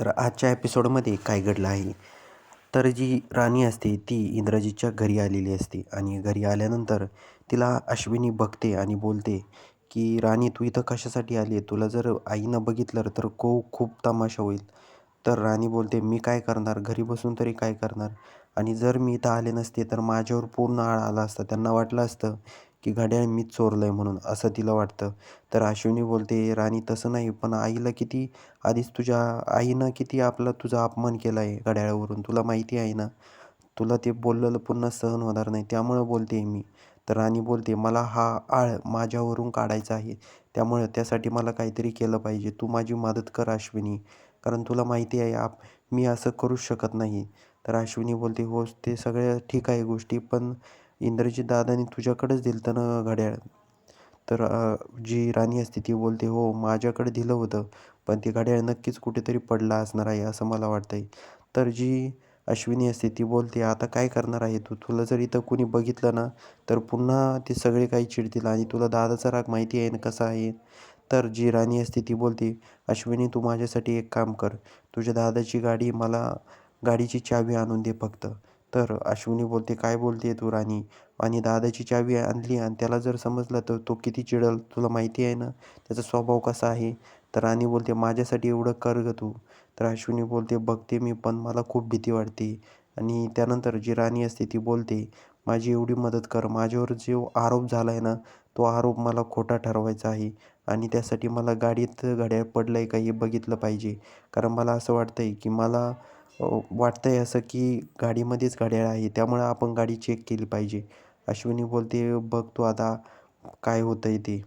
तर आजच्या एपिसोडमध्ये काय घडलं आहे? तर जी राणी असते ती इंद्रजीतच्या घरी आलेली असते आणि घरी आल्यानंतर तिला अश्विनी बघते आणि बोलते की राणी तू इथं कशासाठी आली आहे? तुला जर आईनं बघितलं तर को खूप तमाशा होईल. तर राणी बोलते मी काय करणार? घरी बसून तरी काय करणार? आणि जर मी इथं आले नसते तर माझ्यावर पूर्ण आळ आला असता त्यांना वाटलं असतं की घड्याळ मीच चोरलं आहे म्हणून असं तिला वाटतं. तर अश्विनी बोलते राणी तसं नाही पण आईला किती आधीच तुझ्या आईनं किती आपला तुझा अपमान केला आहे घड्याळावरून. तुला माहिती आहे ना तुला ते बोललेलं पुन्हा सहन होणार नाही त्यामुळं बोलते आहे मी. तर राणी बोलते मला हा आळ माझ्यावरून काढायचा आहे त्यामुळं त्यासाठी मला काहीतरी केलं पाहिजे. तू माझी मदत कर अश्विनी कारण तुला माहिती आहे आप मी असं करूच शकत नाही. तर अश्विनी बोलते हो ते सगळ्या ठीक आहे गोष्टी पण इंद्रजित दादाने तुझ्याकडेच दिलं होतं ना घड्याळ? तर जी राणी असते ती बोलते हो माझ्याकडे दिलं होतं पण ते घड्याळ नक्कीच कुठेतरी पडला असणार आहे असं मला वाटतं आहे तर जी अश्विनी असते ती बोलते आता काय करणार आहे तू? तुला जर इथं कुणी बघितलं ना तर पुन्हा ते सगळे काही चिडतील आणि तुला दादाचा राग माहिती आहे ना कसा आहे? तर जी राणी असते ती बोलते अश्विनी तू माझ्यासाठी एक काम कर. तुझ्या दादाची गाडी मला गाडीची चावी आणून दे फक्त. तर अश्विनी बोलते काय बोलते तू राणी? आणि दादाची चावी आणली आणि त्याला जर समजलं तर तो किती चिडल तुला माहिती आहे ना? त्याचा स्वभाव कसा आहे? तर राणी बोलते माझ्यासाठी एवढं कर ग तू. तर अश्विनी बोलते बघते मी पण मला खूप भीती वाटते. आणि त्यानंतर जी राणी असते ती बोलते माझी एवढी मदत कर माझ्यावर जो आरोप झाला आहे ना तो आरोप मला खोटा ठरवायचा आहे. आणि त्यासाठी मला गाडीत घड्याळ पडलं आहे का हे बघितलं पाहिजे. कारण मला असं वाटतं आहे की मला वाटतं आहे असं की गाडीमध्येच घड्याळ आहे. त्यामुळं आपण गाडी चेक केली पाहिजे. अश्विनी बोलते बघ तू आता काय होतं आहे ते.